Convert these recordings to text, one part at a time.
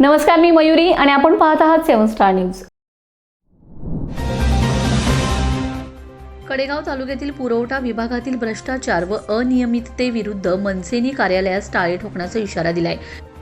नमस्कार मी मयुरी आणि आपण पाहत आहात सेवन स्टार न्यूज. कडेगाव तालुक्यातील पुरवठा विभागातील भ्रष्टाचार व अनियमिततेविरुद्ध मनसेनी कार्यालयास टाळे ठोकण्याचा इशारा दिलाय.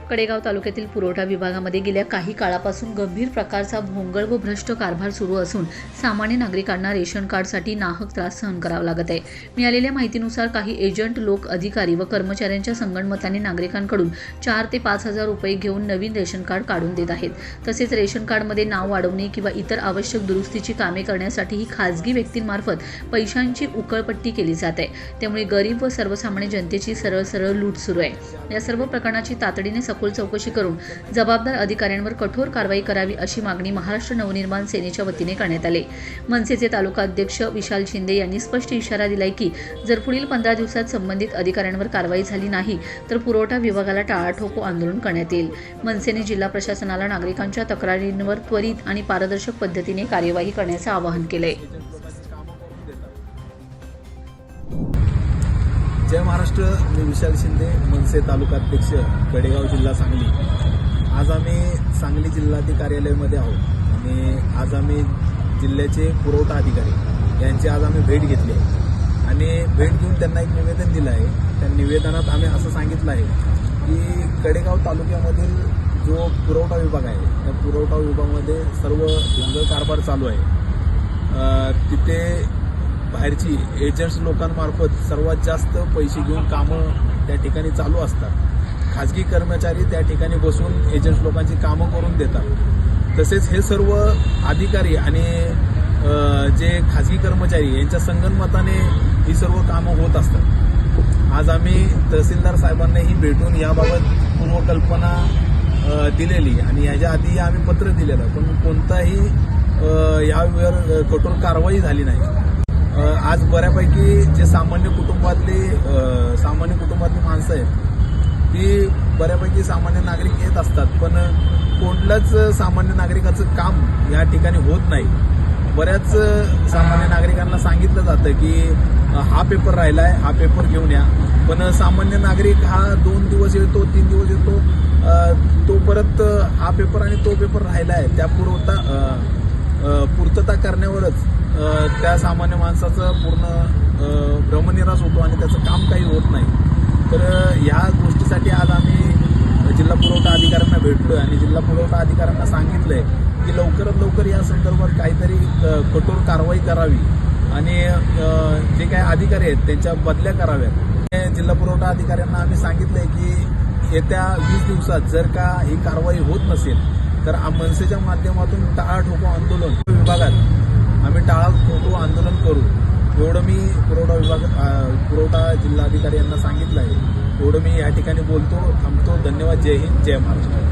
कडेगाव तालुक्यातील पुरवठा विभागामध्ये गेल्या काही काळापासून गंभीर प्रकारचा भोंगळ व भ्रष्ट कारभार सुरू असून सामान्य नागरिकांना रेशन कार्डसाठी नाहक त्रास सहन करावा लागत आहे. मिळालेल्या माहितीनुसार काही एजंट लोक अधिकारी व कर्मचाऱ्यांच्या संगणमताने नागरिकांकडून चार ते पाच हजार रुपये घेऊन नवीन रेशन कार्ड काढून देत आहेत. तसेच रेशन कार्डमध्ये नाव वाढवणे किंवा इतर आवश्यक दुरुस्तीची कामे करण्यासाठी ही खाजगी व्यक्तींमार्फत पैशांची उकळपट्टी केली जात आहे. त्यामुळे गरीब व सर्वसामान्य जनतेची सरळ सरळ लूट सुरू आहे. या सर्व प्रकरणाची तातडीने सखोल चौकशी करून जबाबदार अधिकाऱ्यांवर कठोर कारवाई करावी अशी मागणी महाराष्ट्र नवनिर्माण सेनेच्या वतीने करण्यात आली. मनसेचे तालुका अध्यक्ष विशाल शिंदे यांनी स्पष्ट इशारा दिलाय की जर पुढील पंधरा दिवसात संबंधित अधिकाऱ्यांवर कारवाई झाली नाही तर पुरवठा विभागाला टाळाठोको आंदोलन करण्यात येईल. मनसेने जिल्हा प्रशासनाला नागरिकांच्या तक्रारींवर त्वरित आणि पारदर्शक पद्धतीने कार्यवाही करण्याचं आवाहन केलंय. जय महाराष्ट्र मी विशाल शिंदे मनसे तालुका अध्यक्ष गडेगाव जिल्हा सांगली. आज आम्ही सांगली जिल्हाधिकारी कार्यालयामध्ये आहोत. आणि आज आम्ही जिल्ह्याचे पुरवठा अधिकारी यांची आज आम्ही भेट घेतली आहे. आणि भेट घेऊन त्यांना एक निवेदन दिलं आहे. त्या निवेदनात आम्ही असं सांगितलं आहे की कडेगाव तालुक्यामधील जो पुरवठा विभाग आहे त्या पुरवठा विभागामध्ये सर्व धुंद कारभार चालू आहे. तिथे बाहेरची एजंट्स लोकांमार्फत सर्वात जास्त पैसे घेऊन कामं त्या ठिकाणी चालू असतात. खाजगी कर्मचारी त्या ठिकाणी बसून एजंट्स लोकांची कामं करून देतात. तसेच हे सर्व अधिकारी आणि जे खाजगी कर्मचारी यांच्या संगनमताने ही सर्व कामं होत असतात. आज आम्ही तहसीलदार साहेबांनाही भेटून याबाबत पूर्वकल्पना दिलेली आणि याच्या आधी आम्ही पत्र दिलेलं पण कोणताही यावर कठोर कारवाई झाली नाही. आज बऱ्यापैकी जे सामान्य कुटुंबातली सामान्य कुटुंबातली माणसं आहेत ती बऱ्यापैकी सामान्य नागरिक येत असतात पण कोणलंच सामान्य नागरिकाचं काम या ठिकाणी होत नाही. बऱ्याच सामान्य नागरिकांना सांगितलं जातं की हा पेपर राहिलाय हा पेपर घेऊन या. पण सामान्य नागरिक हा दोन दिवस येतो तीन दिवस येतो तो परत हा पेपर आणि तो पेपर राहिलाय त्या पुरवता पूर्तता करण्यावरच त्या सामान्य माणसाचं पूर्ण भ्रमनिराश होतो आणि त्याचं काम काही होत नाही. तर ह्या गोष्टीसाठी आज आम्ही जिल्हा पुरवठा अधिकाऱ्यांना भेटलो आहे आणि जिल्हा पुरवठा अधिकाऱ्यांना सांगितलं आहे की लवकरात लवकर या संदर्भात काहीतरी कठोर कारवाई करावी. आणि जे काही अधिकारी आहेत त्यांच्या बदल्या कराव्यात. जिल्हा पुरवठा अधिकाऱ्यांना आम्ही सांगितलंय की येत्या वीस दिवसात जर का ही कारवाई होत नसेल तर मनसेच्या माध्यमातून टाळाठोको आंदोलन विभागात आम्ही टाळा फोटो आंदोलन करू. एवढं मी पुरवठा विभाग पुरवठा जिल्हाधिकारी यांना सांगितलं आहे एवढं मी या ठिकाणी बोलतो थांबतो. धन्यवाद. जय हिंद जय महाराष्ट्र.